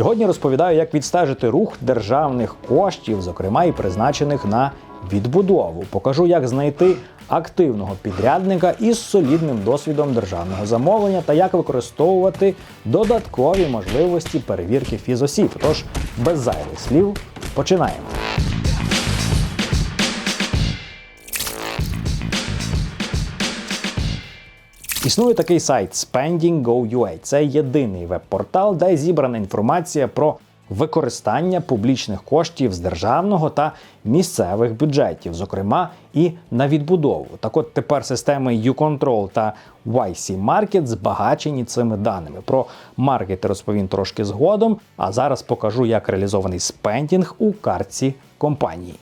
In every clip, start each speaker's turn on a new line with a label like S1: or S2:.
S1: Сьогодні розповідаю, як відстежити рух державних коштів, зокрема і призначених на відбудову. Покажу, як знайти активного підрядника із солідним досвідом державного замовлення та як використовувати додаткові можливості перевірки фізосіб. Тож без зайвих слів починаємо. Існує такий сайт Spending.go.ua. Це єдиний веб-портал, де зібрана інформація про використання публічних коштів з державного та місцевих бюджетів, зокрема і на відбудову. Так от тепер системи YouControl та YC Market збагачені цими даними. Про маркети розповім трошки згодом, а зараз покажу, як реалізований спендінг у картці компанії.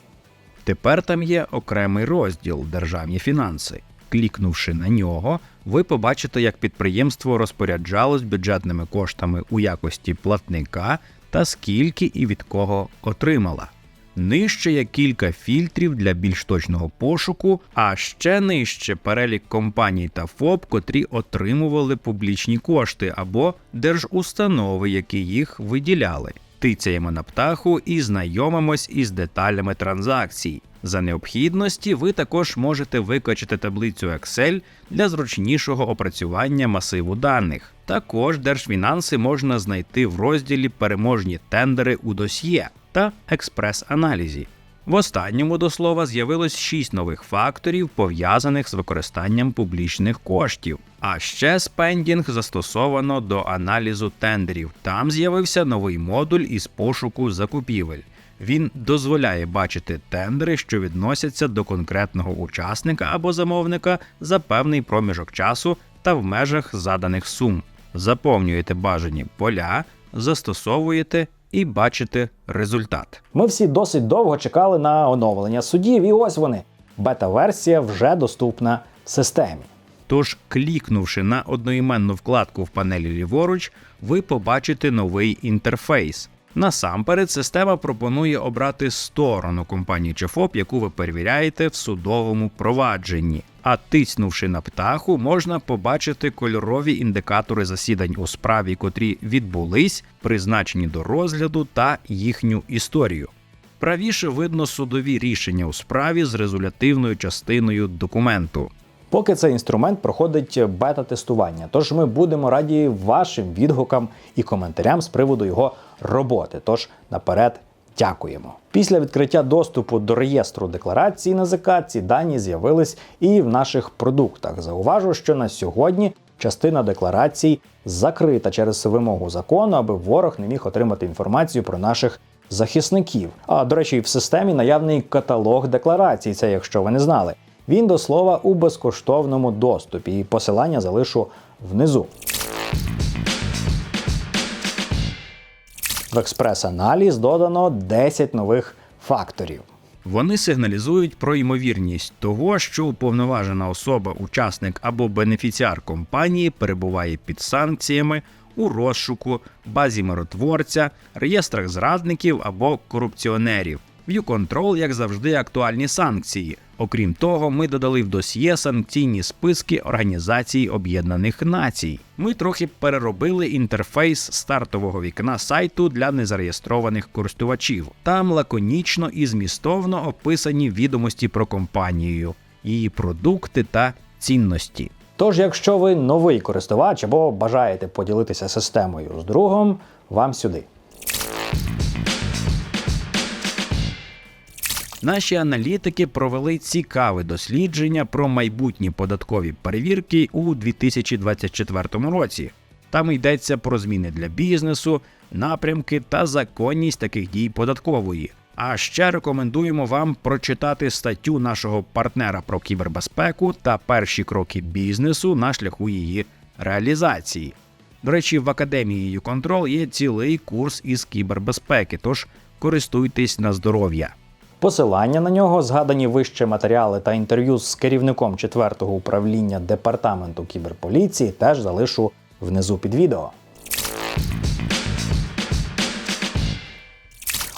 S2: Тепер там є окремий розділ Державні фінанси. Клікнувши на нього, ви побачите, як підприємство розпоряджалось бюджетними коштами у якості платника та скільки і від кого отримала. Нижче є кілька фільтрів для більш точного пошуку, а ще нижче перелік компаній та ФОП, котрі отримували публічні кошти або держустанови, які їх виділяли. Тицяємо на птаху і знайомимось із деталями транзакцій. За необхідності ви також можете викачати таблицю Excel для зручнішого опрацювання масиву даних. Також держфінанси можна знайти в розділі Переможні тендери у досьє та експрес-аналізі. В останньому до слова з'явилось шість нових факторів, пов'язаних з використанням публічних коштів. А ще спендінг застосовано до аналізу тендерів. Там з'явився новий модуль із пошуку закупівель. Він дозволяє бачити тендери, що відносяться до конкретного учасника або замовника за певний проміжок часу та в межах заданих сум. Заповнюєте бажані поля, застосовуєте і бачите результат.
S1: Ми всі досить довго чекали на оновлення судів, і ось вони. Бета-версія вже доступна в системі.
S2: Тож, клікнувши на одноіменну вкладку в панелі ліворуч, ви побачите новий інтерфейс. Насамперед, система пропонує обрати сторону компанії чи ФОП, яку ви перевіряєте в судовому провадженні. А тиснувши на птаху, можна побачити кольорові індикатори засідань у справі, котрі відбулись, призначені до розгляду та їхню історію. Правіше видно судові рішення у справі з резолютивною частиною документу.
S1: Поки цей інструмент проходить бета-тестування, тож ми будемо раді вашим відгукам і коментарям з приводу його роботи. Тож наперед дякуємо. Після відкриття доступу до реєстру декларації НАЗК ці дані з'явились і в наших продуктах. Зауважу, що на сьогодні частина декларацій закрита через вимогу закону, аби ворог не міг отримати інформацію про наших захисників. А до речі, в системі наявний каталог декларацій. Це якщо ви не знали. Він до слова у безкоштовному доступі, і посилання залишу внизу. В експрес-аналіз додано 10 нових факторів.
S2: Вони сигналізують про ймовірність того, що уповноважена особа, учасник або бенефіціар компанії перебуває під санкціями у розшуку, базі миротворця, реєстрах зрадників або корупціонерів. ViewControl, як завжди, актуальні санкції. Окрім того, ми додали в досьє санкційні списки Організації Об'єднаних Націй. Ми трохи переробили інтерфейс стартового вікна сайту для незареєстрованих користувачів. Там лаконічно і змістовно описані відомості про компанію, її продукти та цінності.
S1: Тож, якщо ви новий користувач або бажаєте поділитися системою з другом, вам сюди.
S2: Наші аналітики провели цікаве дослідження про майбутні податкові перевірки у 2024 році. Там йдеться про зміни для бізнесу, напрямки та законність таких дій податкової. А ще рекомендуємо вам прочитати статтю нашого партнера про кібербезпеку та перші кроки бізнесу на шляху її реалізації. До речі, в академії YouControl є цілий курс із кібербезпеки, тож користуйтесь на здоров'я.
S1: Посилання на нього, згадані вище матеріали та інтерв'ю з керівником 4-го управління департаменту кіберполіції теж залишу внизу під відео.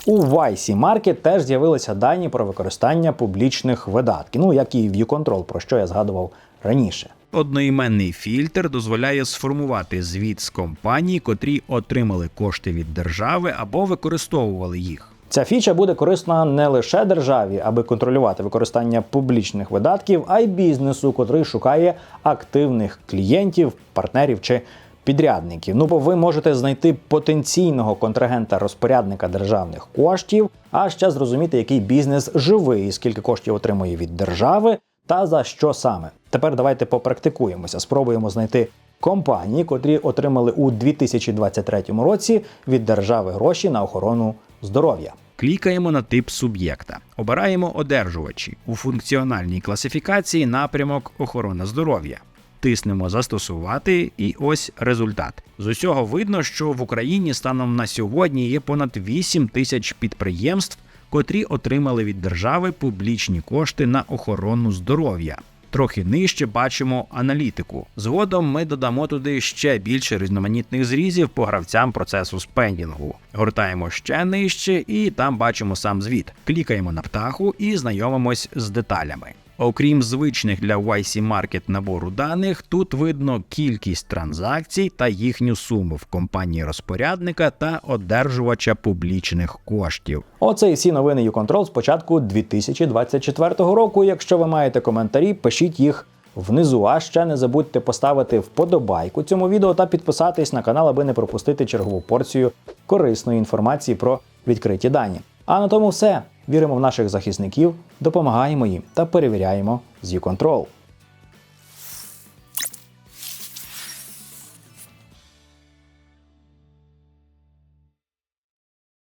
S1: У YC Market теж з'явилися дані про використання публічних видатків, ну як і в YouControl, про що я згадував раніше.
S2: Одноіменний фільтр дозволяє сформувати звіт з компаній, котрі отримали кошти від держави або використовували їх.
S1: Ця фіча буде корисна не лише державі, аби контролювати використання публічних видатків, а й бізнесу, котрий шукає активних клієнтів, партнерів чи підрядників. Ну бо ви можете знайти потенційного контрагента розпорядника державних коштів, а ще зрозуміти, який бізнес живий, скільки коштів отримує від держави та за що саме. Тепер давайте попрактикуємося, спробуємо знайти компанії, котрі отримали у 2023 році від держави гроші на охорону здоров'я.
S2: Клікаємо на тип суб'єкта, обираємо одержувачі у функціональній класифікації напрямок охорона здоров'я. Тиснемо застосувати, і ось результат. З усього видно, що в Україні станом на сьогодні є понад 8 тисяч підприємств, котрі отримали від держави публічні кошти на охорону здоров'я. Трохи нижче бачимо аналітику. Згодом ми додамо туди ще більше різноманітних зрізів по гравцям процесу спендінгу. Гортаємо ще нижче, і там бачимо сам звіт. Клікаємо на птаху і знайомимось з деталями. Окрім звичних для YC Market набору даних, тут видно кількість транзакцій та їхню суму в компанії розпорядника та одержувача публічних коштів.
S1: Оце і всі новини YouControl з початку 2024 року. Якщо ви маєте коментарі, пишіть їх внизу. А ще не забудьте поставити вподобайку цьому відео та підписатись на канал, аби не пропустити чергову порцію корисної інформації про відкриті дані. А на тому все. Віримо в наших захисників, допомагаємо їм та перевіряємо з YouControl.